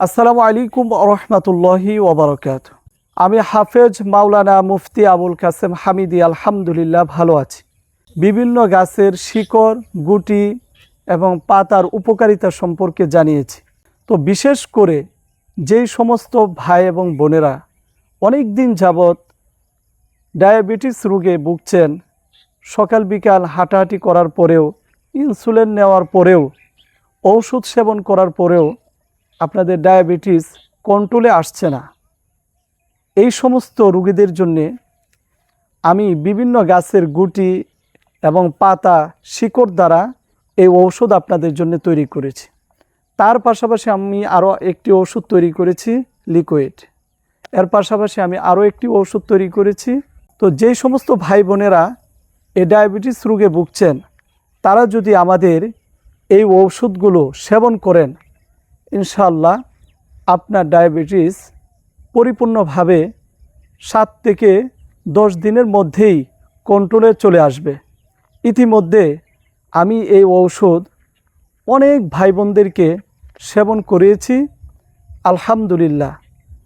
আসসালামু আলাইকুম রহমতুল্লাহি ওবরকাত আমি হাফেজ মাওলানা মুফতি আবুল কাসেম হামিদি, আলহামদুলিল্লাহ ভালো আছি। বিভিন্ন গাছের শিকড়, গুটি এবং পাতার উপকারিতা সম্পর্কে জানিয়েছি। তো বিশেষ করে যেই সমস্ত ভাই এবং বোনেরা অনেক দিন যাবৎ ডায়াবেটিস রোগে ভুগছেন, সকাল বিকাল হাঁটাহাঁটি করার পরেও, ইনসুলিন নেওয়ার পরেও, ঔষধ সেবন করার পরেও আপনাদের ডায়াবেটিস কন্ট্রোলে আসছে না। এই সমস্ত রোগীদের জন্যে আমি বিভিন্ন গাছের গুটি এবং পাতা, শিকড় দ্বারা এই ঔষধ আপনাদের জন্য তৈরি করেছি। তার পাশাপাশি আমি আরও একটি ওষুধ তৈরি করেছি, লিকুইড। এর পাশাপাশি আমি আরও একটি ওষুধ তৈরি করেছি। তো যেই সমস্ত ভাই বোনেরা এই ডায়াবেটিস রোগে ভুগছেন, তারা যদি আমাদের এই ঔষধগুলো সেবন করেন ইনশাল্লাহ আপনার ডায়াবেটিস পরিপূর্ণভাবে সাত থেকে দশ দিনের মধ্যেই কন্ট্রোলে চলে আসবে। ইতিমধ্যে আমি এই ঔষধ অনেক ভাই বোনদেরকে সেবন করিয়েছি। আলহামদুলিল্লাহ,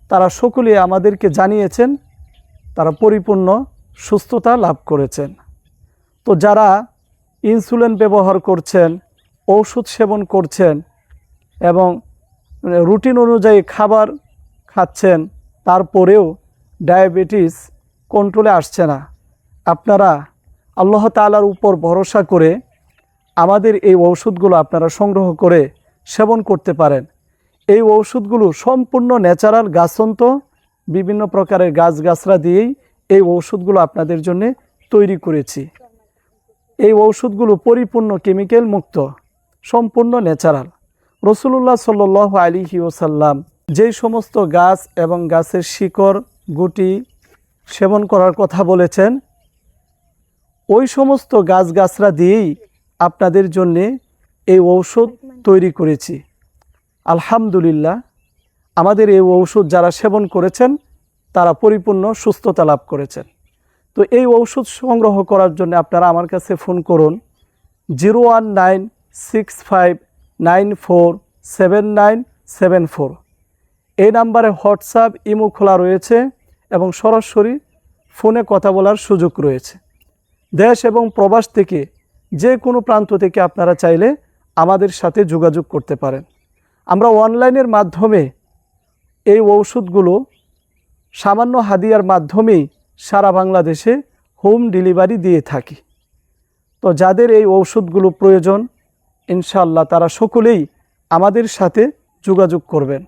তারা সকলে আমাদেরকে জানিয়েছেন, তারা পরিপূর্ণ সুস্থতা লাভ করেছেন। তো যারা ইনসুলিন ব্যবহার করছেন, ঔষধ সেবন করছেন এবং রুটিন অনুযায়ী খাবার খাচ্ছেন, তারপরেও ডায়াবেটিস কন্ট্রোলে আসছে না। আপনারা আল্লাহ তালার উপর ভরসা করে আমাদের এই ঔষধগুলো আপনারা সংগ্রহ করে সেবন করতে পারেন। এই ঔষধগুলো সম্পূর্ণ ন্যাচারাল গাছন্ত, বিভিন্ন প্রকারের গাছগাছরা দিয়েই এই ঔষধগুলো আপনাদের জন্য তৈরি করেছি। এই ঔষধগুলো পরিপূর্ণ কেমিক্যাল মুক্ত, সম্পূর্ণ ন্যাচারাল। রসুল্লাহ সাল আলী ওসাল্লাম যেই সমস্ত গাছ এবং গাছের শিকড়, গুটি সেবন করার কথা বলেছেন, ওই সমস্ত গাছগাছরা দিয়েই আপনাদের জন্যে এই ঔষধ তৈরি করেছি। আলহামদুলিল্লাহ, আমাদের এই ঔষধ যারা সেবন করেছেন, তারা পরিপূর্ণ সুস্থতা লাভ করেছেন। তো এই ঔষধ সংগ্রহ করার জন্য আপনারা আমার কাছে ফোন করুন, zero one nine six five nine four seven nine seven four. এই নাম্বারে হোয়াটসঅ্যাপ, ইমো খোলা রয়েছে এবং সরাসরি ফোনে কথা বলার সুযোগ রয়েছে। দেশ এবং প্রবাস থেকে যে কোনো প্রান্ত থেকে আপনারা চাইলে আমাদের সাথে যোগাযোগ করতে পারেন। আমরা অনলাইনের মাধ্যমে এই ঔষধগুলো সামান্য হাদিয়ার মাধ্যমেই সারা বাংলাদেশে হোম ডেলিভারি দিয়ে থাকি। তো যাদের এই ঔষধগুলো প্রয়োজন ইনশাল্লাহ তারা সকলেই আমাদের সাথে যোগাযোগ করবেন।